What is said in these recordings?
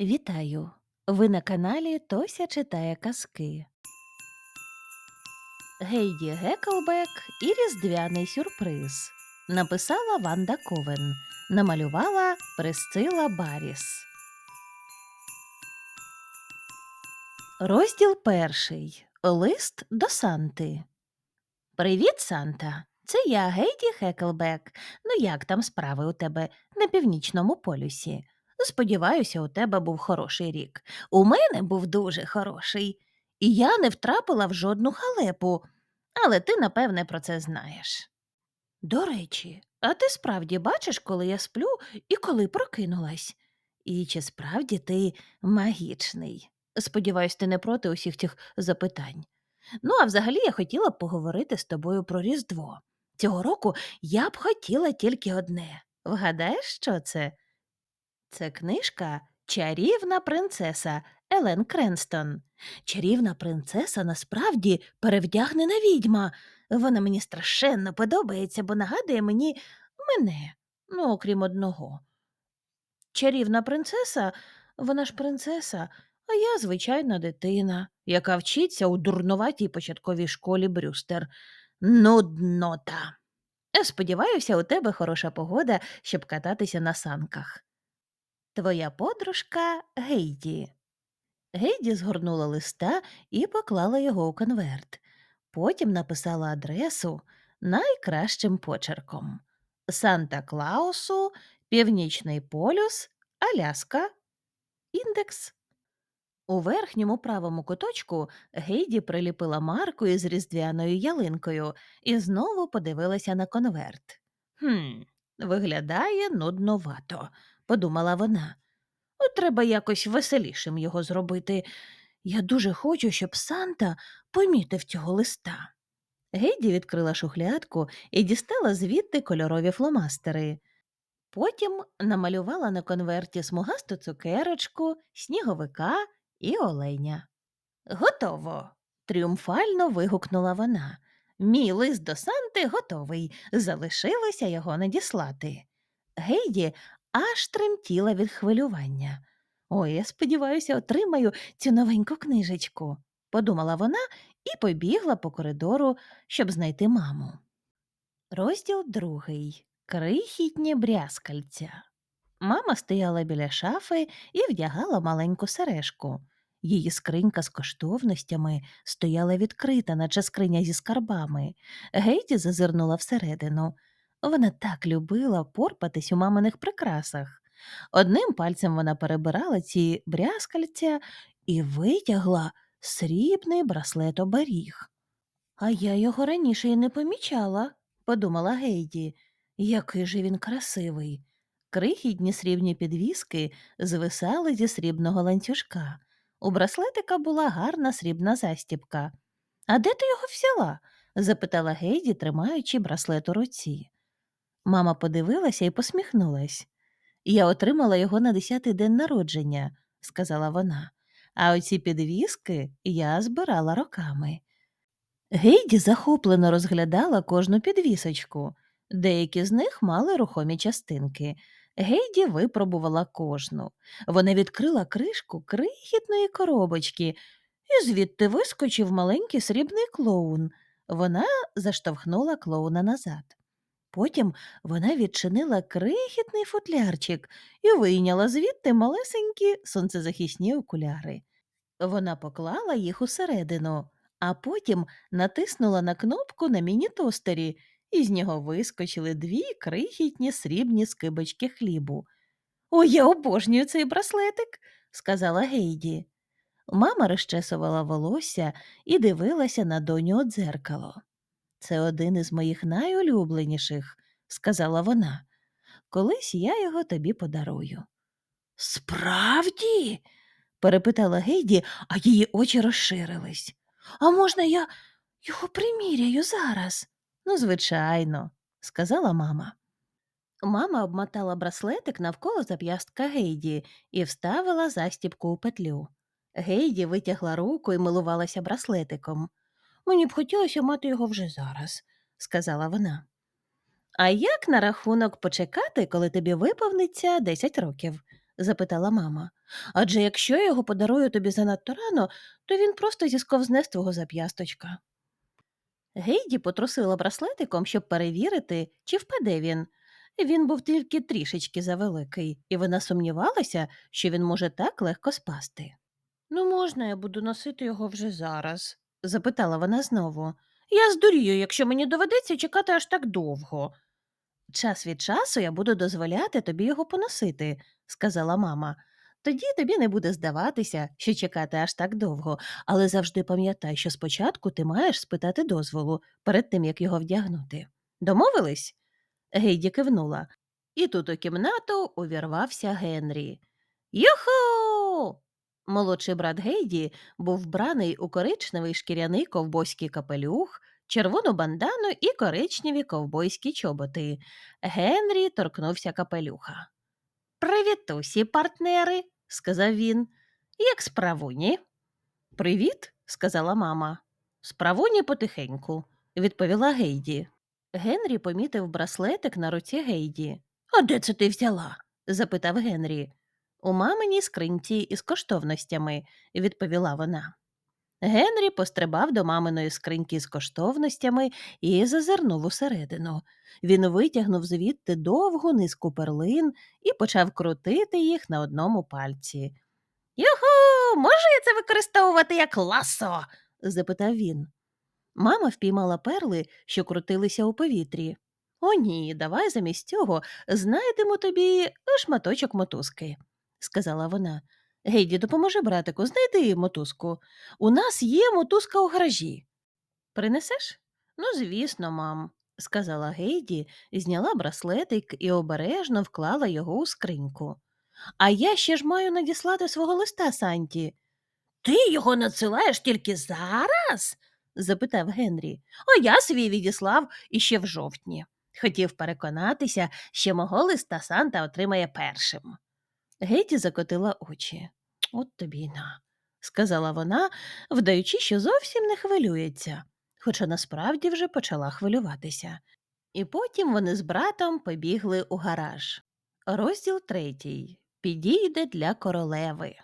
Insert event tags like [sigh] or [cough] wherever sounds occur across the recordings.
Вітаю! Ви на каналі Тося читає казки. Гейді Геклбек і Різдвяний сюрприз. Написала Ванда Ковен. Намалювала Присцила Баріс. Розділ перший. Лист до Санти. Привіт, Санта. Це я, Гейді Хеклбек. Ну як там справи у тебе на північному полюсі? Сподіваюся, у тебе був хороший рік. У мене був дуже хороший, і я не втрапила в жодну халепу, але ти, напевне, про це знаєш. До речі, а ти справді бачиш, коли я сплю і коли прокинулась? І чи справді ти магічний? Сподіваюсь, ти не проти усіх цих запитань. Ну, а взагалі я хотіла б поговорити з тобою про Різдво. Цього року я б хотіла тільки одне. Вгадаєш, що це? Це книжка Чарівна принцеса Елен Кренстон. Чарівна принцеса насправді перевдягнена відьма. Вона мені страшенно подобається, бо нагадує мені мене, ну, окрім одного. Чарівна принцеса, вона ж принцеса, а я звичайна дитина, яка вчиться у дурнуватій початковій школі Брюстер. Нуднота. Сподіваюся, у тебе хороша погода, щоб кататися на санках. Твоя подружка Гейді. Гейді згорнула листа і поклала його у конверт. Потім написала адресу найкращим почерком Санта Клаусу, Північний полюс, Аляска, індекс. У верхньому правому куточку Гейді приліпила марку із різдвяною ялинкою і знову подивилася на конверт. Хм, виглядає нудновато, подумала вона. От треба якось веселішим його зробити. Я дуже хочу, щоб Санта помітив цього листа. Гейді відкрила шухлядку і дістала звідти кольорові фломастери. Потім намалювала на конверті смугасту цукерочку, сніговика і оленя. Готово. тріумфально вигукнула вона. Мій лист до Санти готовий. Залишилося його надіслати. Гейді аж тремтіла від хвилювання. Ой, я сподіваюся, отримаю цю новеньку книжечку, подумала вона і побігла по коридору, щоб знайти маму. Розділ другий. Крихітні брязкальця. Мама стояла біля шафи і вдягала маленьку сережку. Її скринька з коштовностями стояла відкрита, наче скриня зі скарбами. Гейді зазирнула всередину. Вона так любила порпатись у маминих прикрасах. Одним пальцем вона перебирала ці брязкальця і витягла срібний браслет оберіг. А я його раніше й не помічала, подумала Гейді. Який же він красивий. Крихітні срібні підвіски звисали зі срібного ланцюжка. У браслетика була гарна срібна застібка. А де ти його взяла? запитала Гейді, тримаючи браслет у руці. Мама подивилася і посміхнулась. Я отримала його на десятий день народження, сказала вона, а оці підвіски я збирала роками. Гейді захоплено розглядала кожну підвісочку. Деякі з них мали рухомі частинки. Гейді випробувала кожну. Вона відкрила кришку крихітної коробочки, і звідти вискочив маленький срібний клоун. Вона заштовхнула клоуна назад. Потім вона відчинила крихітний футлярчик і вийняла звідти малесенькі сонцезахисні окуляри. Вона поклала їх усередину, а потім натиснула на кнопку на міні-тостері, і з нього вискочили дві крихітні срібні скибочки хлібу. О, я обожнюю цей браслетик, сказала Гейді. Мама розчесувала волосся і дивилася на доню у дзеркало. Це один із моїх найулюбленіших, сказала вона. Колись я його тобі подарую. Справді? перепитала Гейді, а її очі розширились. А можна я його приміряю зараз? Ну, звичайно, сказала мама. Мама обмотала браслетик навколо зап'ястка Гейді і вставила застібку у петлю. Гейді витягла руку і милувалася браслетиком. Мені б хотілося мати його вже зараз, сказала вона. А як на рахунок почекати, коли тобі виповниться 10 років? запитала мама. Адже якщо я його подарую тобі занадто рано, то він просто зісковзне з твого зап'ясточка. Гейді потрусила браслетиком, щоб перевірити, чи впаде він. Він був тільки трішечки завеликий, і вона сумнівалася, що він може так легко спасти. Ну, можна, я буду носити його вже зараз? Запитала вона знову. Я здурію, якщо мені доведеться чекати аж так довго. Час від часу я буду дозволяти тобі його поносити, сказала мама. Тоді тобі не буде здаватися, що чекати аж так довго, але завжди пам'ятай, що спочатку ти маєш спитати дозволу перед тим, як його вдягнути. Домовились? Гейді кивнула. І тут у кімнату увірвався Генрі. Юху. Молодший брат Гейді був вбраний у коричневий шкіряний ковбойський капелюх, червону бандану і коричневі ковбойські чоботи. Генрі торкнувся капелюха. Привіт, усі партнери, сказав він. Як справуні? Привіт, сказала мама. Справуні потихеньку, відповіла Гейді. Генрі помітив браслетик на руці Гейді. А де це ти взяла? запитав Генрі. У маминій скринці із коштовностями, відповіла вона. Генрі пострибав до маминої скриньки з коштовностями і зазирнув усередину. Він витягнув звідти довгу низку перлин і почав крутити їх на одному пальці. Юху, можу я це використовувати як ласо? запитав він. Мама впіймала перли, що крутилися у повітрі. О, ні, давай замість цього знайдемо тобі шматочок мотузки, сказала вона. Гейді, допоможи братику, знайди мотузку. У нас є мотузка у гаражі. Принесеш? Ну, звісно, мам, сказала Гейді, зняла браслетик і обережно вклала його у скриньку. А я ще ж маю надіслати свого листа Санті. Ти його надсилаєш тільки зараз? запитав Генрі. А я свій відіслав іще в жовтні. Хотів переконатися, що мого листа Санта отримає першим. Геті закотила очі. От тобі й на, сказала вона, вдаючи, що зовсім не хвилюється, хоча насправді вже почала хвилюватися. І потім вони з братом побігли у гараж. Розділ третій. Підійде для королеви.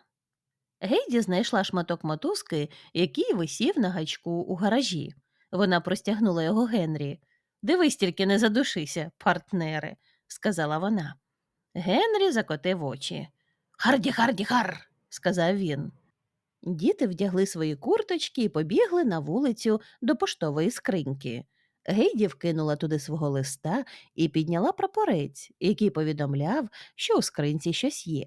Гейді знайшла шматок мотузки, який висів на гачку у гаражі. Вона простягнула його Генрі. Дивись тільки не задушися, партнери, сказала вона. Генрі закотив очі. Харді, харді, хар, сказав він. Діти вдягли свої курточки і побігли на вулицю до поштової скриньки. Гейді вкинула туди свого листа і підняла прапорець, який повідомляв, що у скринці щось є.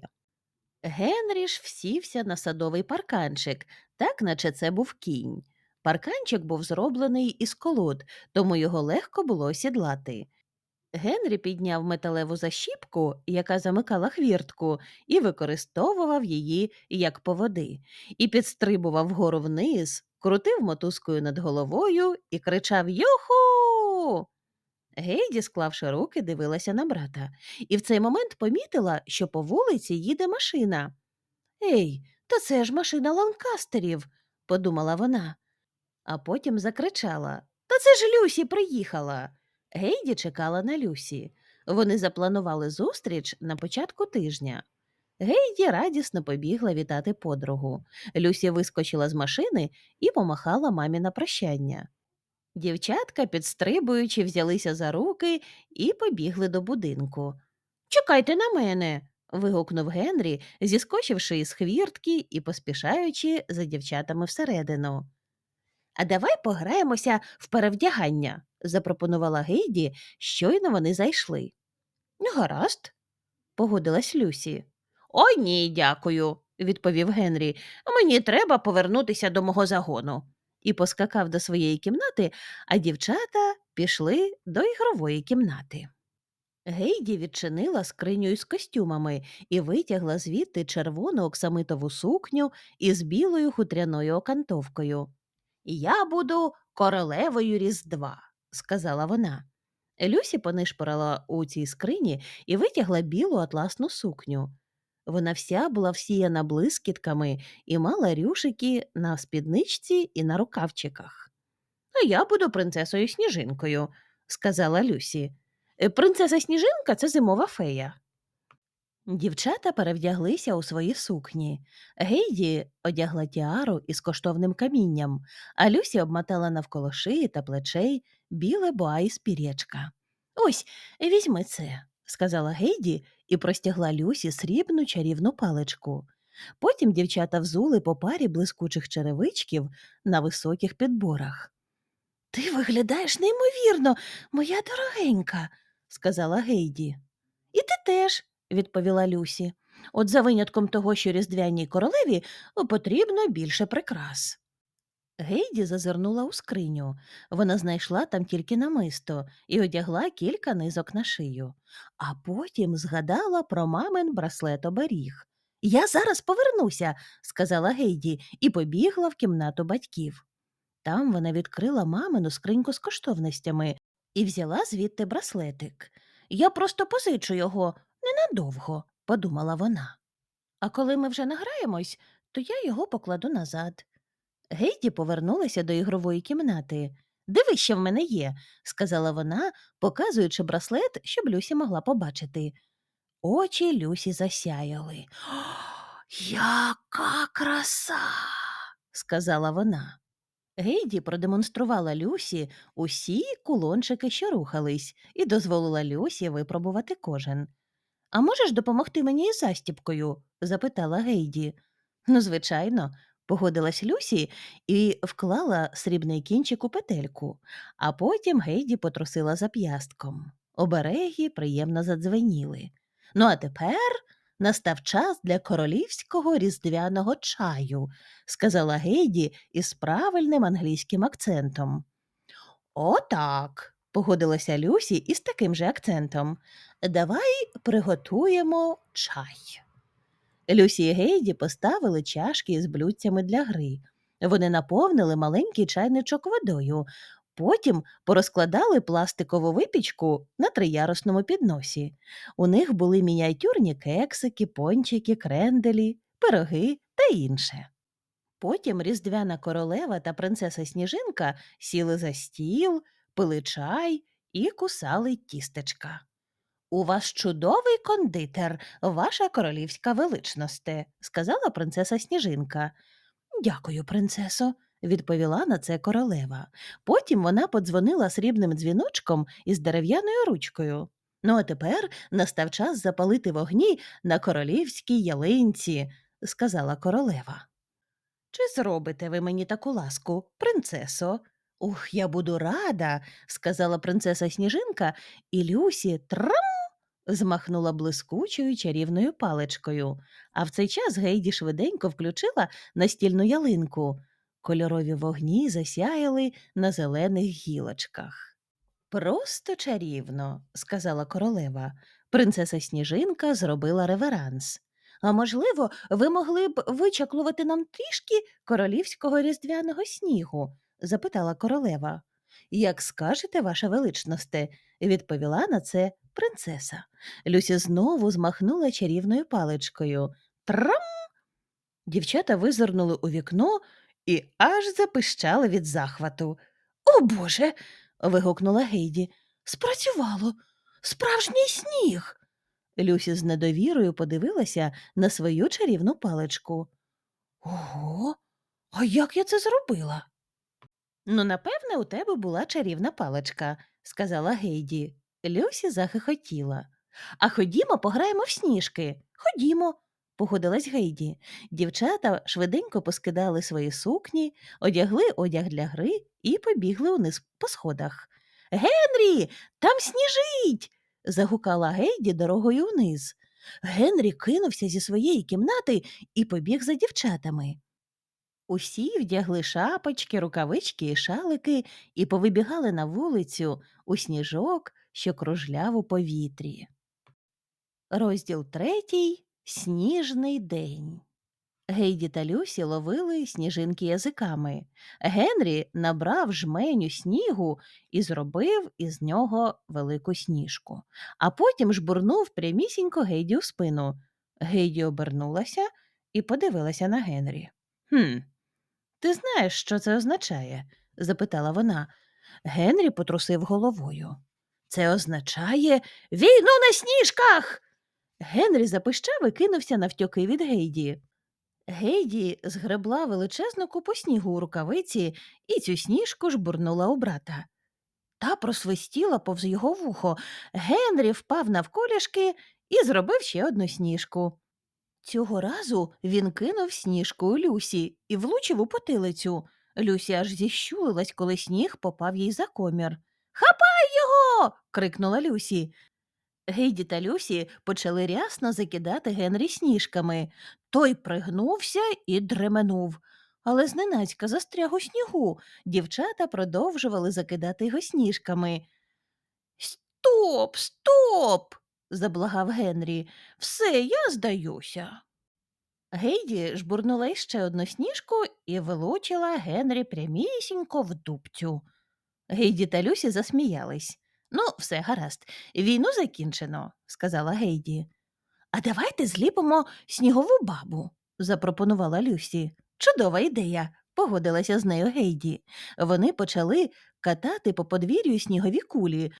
Генрі ж всівся на садовий парканчик, так наче це був кінь. Парканчик був зроблений із колод, тому його легко було осідлати. Генрі підняв металеву защіпку, яка замикала хвіртку, і використовував її як поводи, і підстрибував вгору вниз, крутив мотузкою над головою і кричав Юху. Гейді, склавши руки, дивилася на брата, і в цей момент помітила, що по вулиці їде машина. Ей, та це ж машина ланкастерів, подумала вона, а потім закричала Та це ж Люсі приїхала. Гейді чекала на Люсі. Вони запланували зустріч на початку тижня. Гейді радісно побігла вітати подругу. Люсі вискочила з машини і помахала мамі на прощання. Дівчатка, підстрибуючи, взялися за руки і побігли до будинку. Чекайте на мене. вигукнув Генрі, зіскочивши із хвіртки і поспішаючи за дівчатами всередину. А давай пограємося в перевдягання, запропонувала Гейді, щойно вони зайшли. Гаразд, погодилась Люсі. Ой ні, дякую, відповів Генрі. Мені треба повернутися до мого загону. І поскакав до своєї кімнати, а дівчата пішли до ігрової кімнати. Гейді відчинила скриню із костюмами і витягла звідти червону оксамитову сукню із білою хутряною окантовкою. Я буду королевою Різдва, сказала вона. Люсі понишпорила у цій скрині і витягла білу атласну сукню. Вона вся була всіяна блискітками і мала рюшики на спідничці і на рукавчиках. А я буду принцесою сніжинкою, сказала Люсі. «Е, Принцеса сніжинка це зимова фея. Дівчата перевдяглися у свої сукні. Гейді одягла тіару із коштовним камінням, а Люсі обмотала навколо шиї та плечей біле із пір'ячка. Ось, візьми це, сказала Гейді і простягла Люсі срібну чарівну паличку. Потім дівчата взули по парі блискучих черевичків на високих підборах. Ти виглядаєш неймовірно, моя дорогенька, сказала Гейді. І ти теж, відповіла Люсі. От за винятком того, що різдвяній королеві потрібно більше прикрас. Гейді зазирнула у скриню. Вона знайшла там тільки намисто і одягла кілька низок на шию, а потім згадала про мамин браслет оберіг. Я зараз повернуся, сказала Гейді і побігла в кімнату батьків. Там вона відкрила мамину скриньку з коштовностями і взяла звідти браслетик. Я просто позичу його ненадовго, подумала вона. А коли ми вже награємось, то я його покладу назад. Гейді повернулася до ігрової кімнати. Диви, що в мене є, сказала вона, показуючи браслет, щоб Люсі могла побачити. Очі Люсі засяяли. [gasps] Яка краса, сказала вона. Гейді продемонструвала Люсі усі кулончики, що рухались, і дозволила Люсі випробувати кожен. А можеш допомогти мені із застіпкою? запитала Гейді. Ну, звичайно, погодилась Люсі і вклала срібний кінчик у петельку, а потім Гейді потрусила зап'ястком. Обереги приємно задзвеніли. Ну, а тепер настав час для королівського різдвяного чаю, сказала Гейді із правильним англійським акцентом. Отак, погодилася Люсі із таким же акцентом. Давай приготуємо чай. Люсі і Гейді поставили чашки із блюдцями для гри. Вони наповнили маленький чайничок водою, потім порозкладали пластикову випічку на триярусному підносі. У них були мініатюрні кексики, пончики, кренделі, пироги та інше. Потім різдвяна королева та принцеса Сніжинка сіли за стіл, пили чай і кусали тістечка. У вас чудовий кондитер, ваша королівська величносте, сказала принцеса Сніжинка. Дякую, принцесо, відповіла на це королева. Потім вона подзвонила срібним дзвіночком із дерев'яною ручкою. Ну, а тепер настав час запалити вогні на королівській ялинці, сказала королева. Чи зробите ви мені таку ласку, принцесо? Ух, я буду рада, сказала принцеса Сніжинка, і Люсі трам змахнула блискучою чарівною паличкою, а в цей час Гейді швиденько включила настільну ялинку. Кольорові вогні засяяли на зелених гілочках. Просто чарівно, сказала королева. Принцеса Сніжинка зробила реверанс. А можливо, ви могли б вичаклувати нам трішки королівського різдвяного снігу? запитала королева. Як скажете, ваша величносте, відповіла на це принцеса. Люся знову змахнула чарівною паличкою. Трам! Дівчата визирнули у вікно і аж запищали від захвату. О Боже. вигукнула Гейді. Спрацювало. Справжній сніг. Люсі з недовірою подивилася на свою чарівну паличку. Ого, а як я це зробила? Ну, напевне, у тебе була чарівна паличка, сказала Гейді. Люсі захихотіла. А ходімо, пограємо в сніжки. Ходімо, погодилась Гейді. Дівчата швиденько поскидали свої сукні, одягли одяг для гри і побігли униз по сходах. Генрі, там сніжить. загукала Гейді дорогою вниз. Генрі кинувся зі своєї кімнати і побіг за дівчатами. Усі вдягли шапочки, рукавички і шалики і повибігали на вулицю у сніжок, що кружляв у повітрі. Розділ третій Сніжний день. Гейді та Люсі ловили сніжинки язиками. Генрі набрав жменю снігу і зробив із нього велику сніжку, а потім жбурнув прямісінько Гейді у спину. Гейді обернулася і подивилася на Генрі. Хм, ти знаєш, що це означає? запитала вона. Генрі потрусив головою. Це означає війну на сніжках. Генрі запищав і кинувся навтьоки від Гейді. Гейді згребла величезну купу снігу у рукавиці і цю сніжку жбурнула у брата. Та просвистіла повз його вухо. Генрі впав навколішки і зробив ще одну сніжку. Цього разу він кинув сніжку у Люсі і влучив у потилицю. Люсі аж зіщулилась, коли сніг попав їй за комір. Хапай його. крикнула Люсі. Гейді та Люсі почали рясно закидати Генрі сніжками. Той пригнувся і дременув. Але зненацька застряг у снігу. Дівчата продовжували закидати його сніжками. Стоп, стоп. заблагав Генрі. Все, я здаюся. Гейді жбурнула іще одну сніжку і вилучила Генрі прямісінько в дубцю. Гейді та Люсі засміялись. Ну, все гаразд, війну закінчено, сказала Гейді. А давайте зліпимо снігову бабу, запропонувала Люсі. Чудова ідея, погодилася з нею Гейді. Вони почали катати по подвір'ю снігові кулі.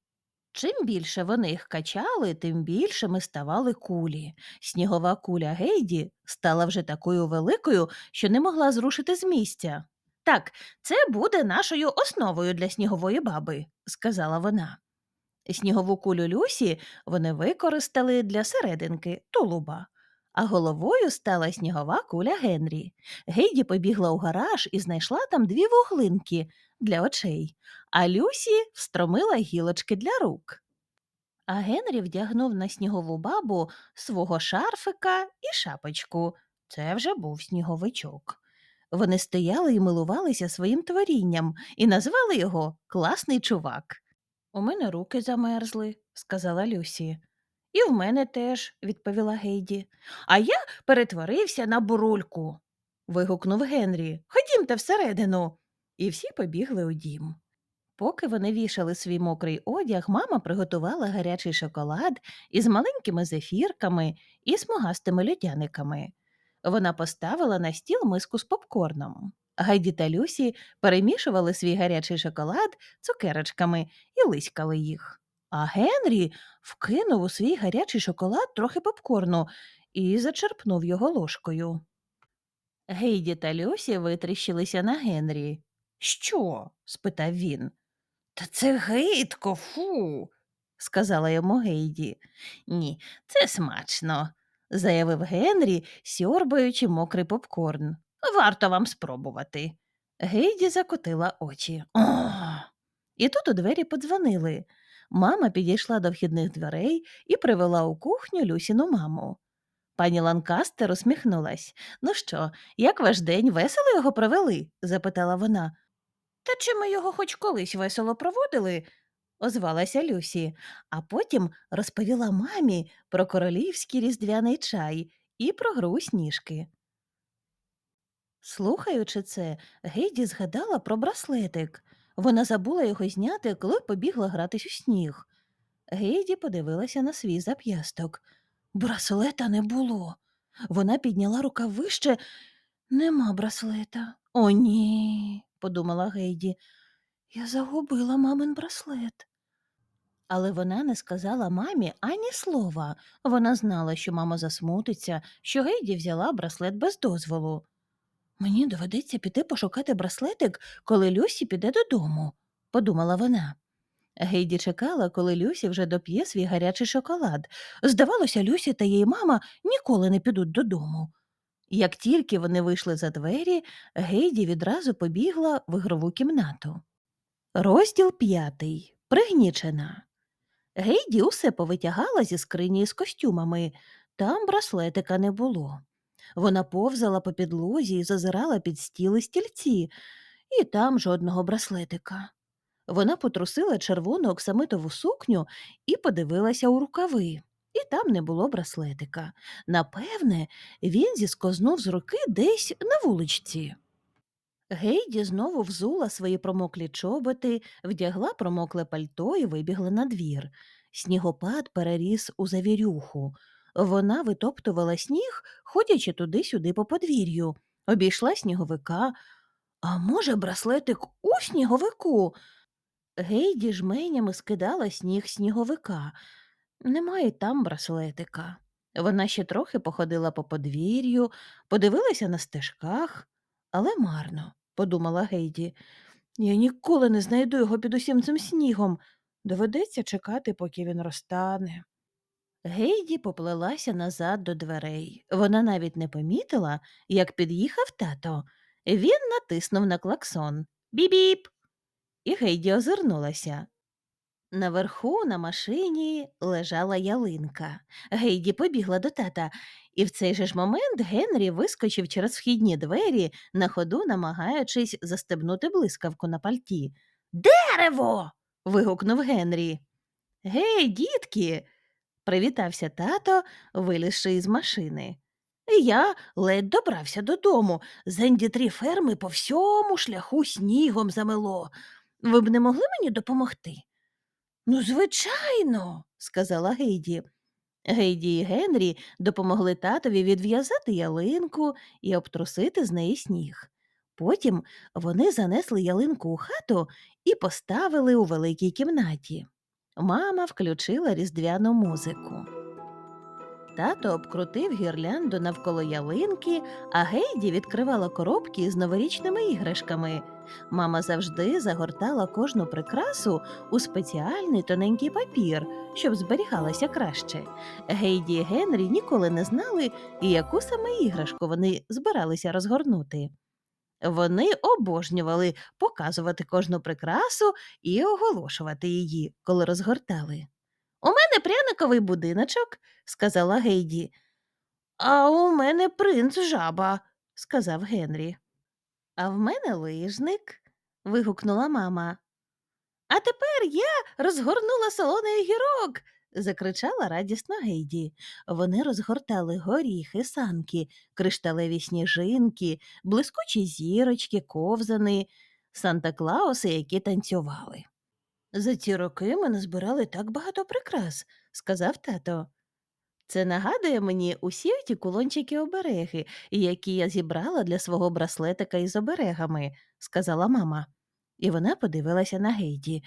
Чим більше вони їх качали, тим більшими ставали кулі. Снігова куля Гейді стала вже такою великою, що не могла зрушити з місця. Так, це буде нашою основою для снігової баби, сказала вона. Снігову кулю Люсі вони використали для серединки тулуба, а головою стала снігова куля Генрі. Гейді побігла у гараж і знайшла там дві вуглинки для очей, а Люсі встромила гілочки для рук. А Генрі вдягнув на снігову бабу свого шарфика і шапочку. Це вже був сніговичок. Вони стояли і милувалися своїм творінням і назвали його Класний чувак. У мене руки замерзли, сказала Люсі. І в мене теж, відповіла Гейді. А я перетворився на бурульку. вигукнув Генрі. Ходімте всередину. І всі побігли у дім. Поки вони вішали свій мокрий одяг, мама приготувала гарячий шоколад із маленькими зефірками і смугастими льодяниками. Вона поставила на стіл миску з попкорном. Гайді та Люсі перемішували свій гарячий шоколад цукерочками і лиськали їх. А Генрі вкинув у свій гарячий шоколад трохи попкорну і зачерпнув його ложкою. Гейді та Люсі витріщилися на Генрі. Що? спитав він. Та це гидко, фу, сказала йому Гейді. Ні, це смачно, заявив Генрі, сьорбаючи мокрий попкорн. Варто вам спробувати. Гейді закотила очі. О! І тут у двері подзвонили. Мама підійшла до вхідних дверей і привела у кухню Люсіну маму. Пані Ланкастер усміхнулась. Ну що, як ваш день весело його провели? запитала вона. Та чи ми його хоч колись весело проводили? Озвалася Люсі, а потім розповіла мамі про королівський різдвяний чай і про гру сніжки. Слухаючи це, Гейді згадала про браслетик. Вона забула його зняти, коли побігла гратись у сніг. Гейді подивилася на свій зап'ясток. Браслета не було. Вона підняла рука вище. Нема браслета. О, ні, подумала Гейді. Я загубила мамин браслет. Але вона не сказала мамі ані слова. Вона знала, що мама засмутиться, що Гейді взяла браслет без дозволу. Мені доведеться піти пошукати браслетик, коли Люсі піде додому, подумала вона. Гейді чекала, коли Люсі вже доп'є свій гарячий шоколад. Здавалося, Люсі та її мама ніколи не підуть додому. Як тільки вони вийшли за двері, Гейді відразу побігла в ігрову кімнату. Розділ п'ятий. Пригнічена. Гейді усе повитягала зі скрині з костюмами. Там браслетика не було. Вона повзала по підлозі і зазирала під стіли стільці, і там жодного браслетика. Вона потрусила червону оксамитову сукню і подивилася у рукави. І там не було браслетика. Напевне, він зіскознув з руки десь на вуличці. Гейді знову взула свої промоклі чоботи, вдягла промокле пальто і вибігла на двір. Снігопад переріс у завірюху. Вона витоптувала сніг, ходячи туди-сюди по подвір'ю, обійшла сніговика. А може, браслетик у сніговику? Гейді жменями скидала сніг сніговика. Немає там браслетика. Вона ще трохи походила по подвір'ю, подивилася на стежках, але марно, подумала Гейді. Я ніколи не знайду його під усім цим снігом. Доведеться чекати, поки він розтане. Гейді поплелася назад до дверей. Вона навіть не помітила, як під'їхав тато. Він натиснув на клаксон. Біп-біп! І Гейді озирнулася. Наверху на машині лежала ялинка. Гейді побігла до тата, і в цей же ж момент Генрі вискочив через вхідні двері, на ходу намагаючись застебнути блискавку на пальті. Дерево. вигукнув Генрі. Гей, дітки. привітався тато, вилізши із машини. Я ледь добрався додому. З Енді ферми по всьому шляху снігом замело. Ви б не могли мені допомогти? Ну, звичайно, сказала Гейді. Гейді і Генрі допомогли татові відв'язати ялинку і обтрусити з неї сніг. Потім вони занесли ялинку у хату і поставили у великій кімнаті. Мама включила різдвяну музику. Тато обкрутив гірлянду навколо ялинки, а Гейді відкривала коробки з новорічними іграшками. Мама завжди загортала кожну прикрасу у спеціальний тоненький папір, щоб зберігалася краще. Гейді і Генрі ніколи не знали, яку саме іграшку вони збиралися розгорнути. Вони обожнювали показувати кожну прикрасу і оголошувати її, коли розгортали. У мене пряниковий будиночок, сказала Гейді. А у мене принц жаба, сказав Генрі. А в мене лижник. вигукнула мама. А тепер я розгорнула солоний огірок. закричала радісно Гейді. Вони розгортали горіхи, санки, кришталеві сніжинки, блискучі зірочки, ковзани, Санта Клауси, які танцювали. За ці роки ми назбирали так багато прикрас, сказав тато. Це нагадує мені усі ті кулончики обереги, які я зібрала для свого браслетика із оберегами, сказала мама. І вона подивилася на Гейді.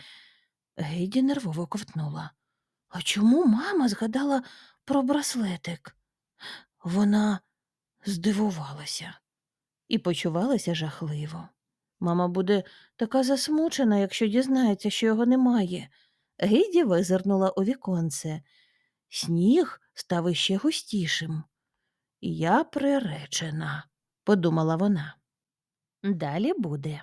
Гейді нервово ковтнула. А чому мама згадала про браслетик? Вона здивувалася і почувалася жахливо. Мама буде така засмучена, якщо дізнається, що його немає. Гіді визирнула у віконце. Сніг став іще густішим. Я приречена, подумала вона. Далі буде.